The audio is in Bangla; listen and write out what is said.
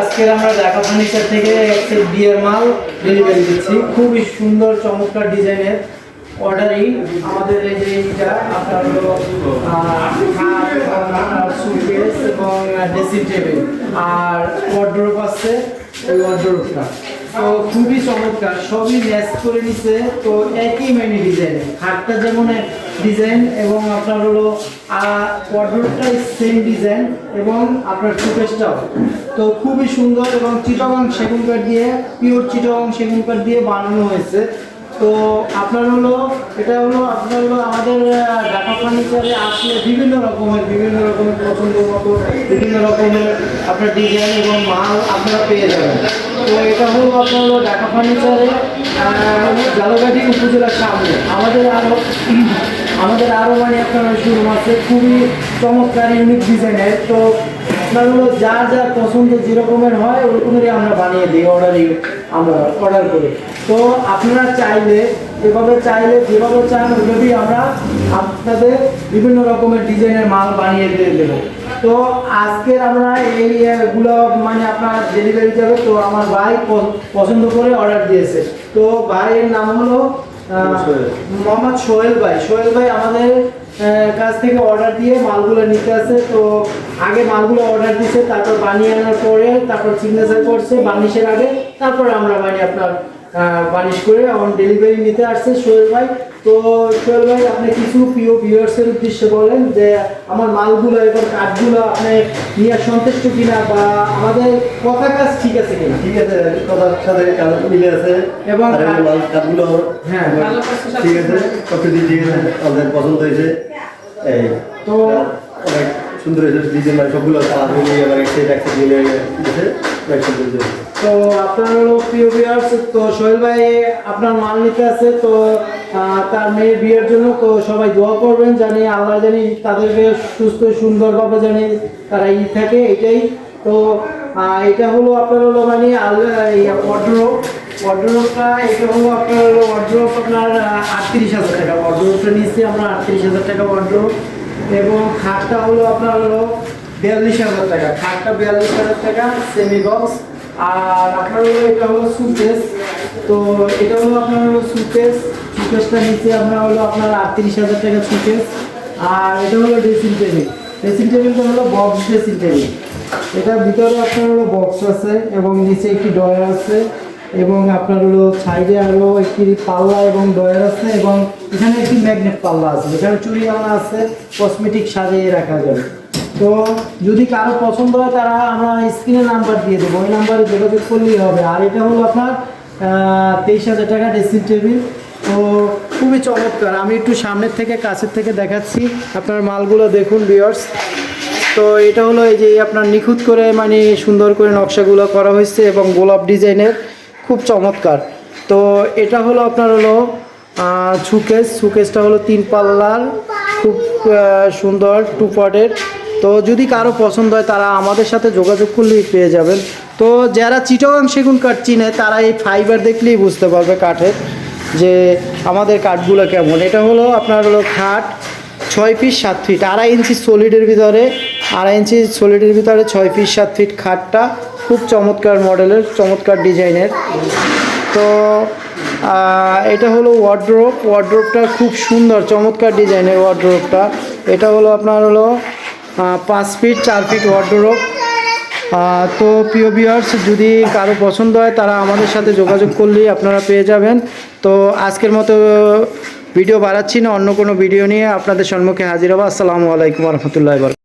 আজকের আমরা ঢাকা ফার্নিচার থেকে একটা বিয়ের মাল ডেলিভারি দিচ্ছি। খুবই সুন্দর, চমৎকার ডিজাইনের অর্ডারই আমাদের এই যে আপনার হলো সুটকেস এবং ড্রেসিং টেবিল আর ওয়ার্ড্রোপ আছে, ওই তো খুবই চমৎকার, সবই ম্যাচ করে নিছে। তো একই মানে ডিজাইন খাটটা যেমন ডিজাইন এবং আপনার হলো ওয়ার্ড্রোপটা সেম ডিজাইন এবং আপনার সুকেশটাও তো খুবই সুন্দর এবং চিটাগাং সেগুন কাঠ দিয়ে পিওর চিটাগাং সেগুন কাঠ দিয়ে বানানো হয়েছে। তো আপনার হলো, এটা হলো, আপনার হলো আমাদের ঢাকা ফার্নিচারে আসলে বিভিন্ন রকমের বিভিন্ন রকমের পছন্দ মতো, বিভিন্ন রকমের আপনার ডিজাইন এবং মাল আপনারা পেয়ে যাবেন। তো এটা হলো আপনার হলো ঢাকা ফার্নিচারে জালগাটি উপজেলার সামনে। আমাদের আরও আমাদের আরও মানে আপনার শোরুম আছে, খুবই চমৎকার ইউনিক ডিজাইনের তো আপনার যা যা পছন্দ যেরকমের হয়, ওরকমেরই আমরা বানিয়ে দিই অর্ডারই আমরা অর্ডার করি। তো আপনারা চাইলে, যেভাবে চাইলে, যেভাবে চান, ওইভাবেই আমরা আপনাদের বিভিন্ন রকমের ডিজাইনের মাল বানিয়ে দিয়ে দেবো। তো আজকের আমরা এইগুলো মানে আপনার ডেলিভারি যাবে তো আমার ভাই পছন্দ করে অর্ডার দিয়েছে। তো ভাইয়ের নাম হলো মোহাম্মদ সোহেল। ভাই। সোহেল ভাই আমাদের কাছ থেকে অর্ডার দিয়ে মালগুলো নিতে আসে। তো আগে মালগুলো অর্ডার দিয়েছে তারপর বানিয়ে আনার পরে তারপর সিগনেচার করছে বানিশের আগে তারপর আমরা মানে আপনার বানিশ করে এখন ডেলিভারি নিতে আসছে সোহেল ভাই। তো সোহেল ভাই আপনি কিছু প্রিয় ভিউয়ার্সের উদ্দেশ্যে বলেন যে আমার মালগুলো এবং কাঠগুলো আপনি নিয়ে সন্তুষ্ট কিনা বা আমাদের কথা কাজ ঠিক আছে কিনা? ঠিক আছে কথার সাথে কাজ মিলে আছে। এবং কাজগুলো হ্যাঁ। ঠিক আছে সব ঠিক আছে আমাদের পছন্দ হয়েছে। এই তো অনেক সুন্দর ডিজাইন মানে সবগুলো আবার তো আপনার হলো প্রিয় ভিউয়ার্স তো সোহেল ভাই, আপনার মাল নিতে আছে, তো তার মেয়ের বিয়ের জন্য, তো সবাই দোয়া করবেন জানি, আল্লাহ জানি তাদেরকে সুস্থ, সুন্দরভাবে জানি তারা ই থাকে, এটাই। তো এটা হলো আপনার হলো মানে আল্লাহ অর্ড্রোপ অর্ড্রোপটা এটা হলো আপনার হলো অর্ড্রোপ আপনার আটত্রিশ হাজার টাকা। অর্ড্রোপটা নিচ্ছি আমরা আটত্রিশ হাজার টাকা অর্ড্রোপ এবং খাটটা হলো আপনার হলো বিয়াল্লিশ হাজার টাকা। খাটটা বিয়াল্লিশ হাজার টাকা সেমি বক্স আর আপনার হলো এটা হলো সুকেস তো এটা হলো আপনার হলো সুকেস সুকেসটা নিচে আপনার হলো আপনার আটত্রিশ হাজার টাকা সুকেস আর এটা হলো ড্রেসিং টেবিল ড্রেসিং টেবিলটা হলো বক্স ড্রেসিং টেবিল এটার ভিতরে আপনার হলো বক্স আছে এবং নিচে একটি ডয়ার আছে। এবং আপনার হলো সাইডে আরও একটি পাল্লা এবং ডয়ার আছে এবং এখানে একটি ম্যাগনেট পাল্লা আছে এখানে চুরি আনা আছে কসমেটিক সাজিয়ে রাখা যাবে তো যদি কারও পছন্দ হয় তারা আমরা স্ক্রিনে নাম্বার দিয়ে দেবো, ওই নাম্বারে যোগাযোগ করলেই হবে। আর এটা হলো আপনার তেইশ হাজার টাকা ড্রেসিং টেবিল তো খুবই চমৎকার, আমি একটু সামনের থেকে কাছের থেকে দেখাচ্ছি। আপনার মালগুলো দেখুন বিয়ার্স তো এটা হলো এই যে আপনার নিখুঁত করে মানে সুন্দর করে নকশাগুলো করা হয়েছে এবং গোলাপ ডিজাইনের খুব চমৎকার। তো এটা হলো আপনার হলো সুকেস সুকেসটা হলো তিন পাল্লার, খুব সুন্দর টু পটের তো যদি কারও পছন্দ হয়, তারা আমাদের সাথে যোগাযোগ করলেই পেয়ে যাবেন। তো যারা চিটগাং সেগুন কাঠ চিনে, তারা এই ফাইবার দেখলেই বুঝতে পারবে কাঠের যে আমাদের কাঠগুলো কেমন। এটা হলো আপনার হলো খাট ছয় ফিট সাত ফিট আড়াই ইঞ্চি সলিডের ভিতরে, আড়াই ইঞ্চি সলিডের ভিতরে ছয় ফিট সাত ফিট খাটটা। খুব চমৎকার মডেলের, চমৎকার ডিজাইনের। তো এটা হলো ওয়ার্ড্রোপ ওয়ার্ড্রোপটা খুব সুন্দর, চমৎকার ডিজাইনের ওয়ার্ড্রোপটা এটা হলো আপনার হলো পাঁচ ফিট চার ফিট ওয়ার্ড্রোপ তো প্রিয় বিয়ার্স যদি কারও পছন্দ হয়, তারা আমাদের সাথে যোগাযোগ করলেই আপনারা পেয়ে যাবেন। তো আজকের মতো ভিডিও বাড়াচ্ছি না, অন্য কোনো ভিডিও নিয়ে আপনাদের সম্মুখে হাজির হব। আসসালামু আলাইকুম রহমতুল্লাহ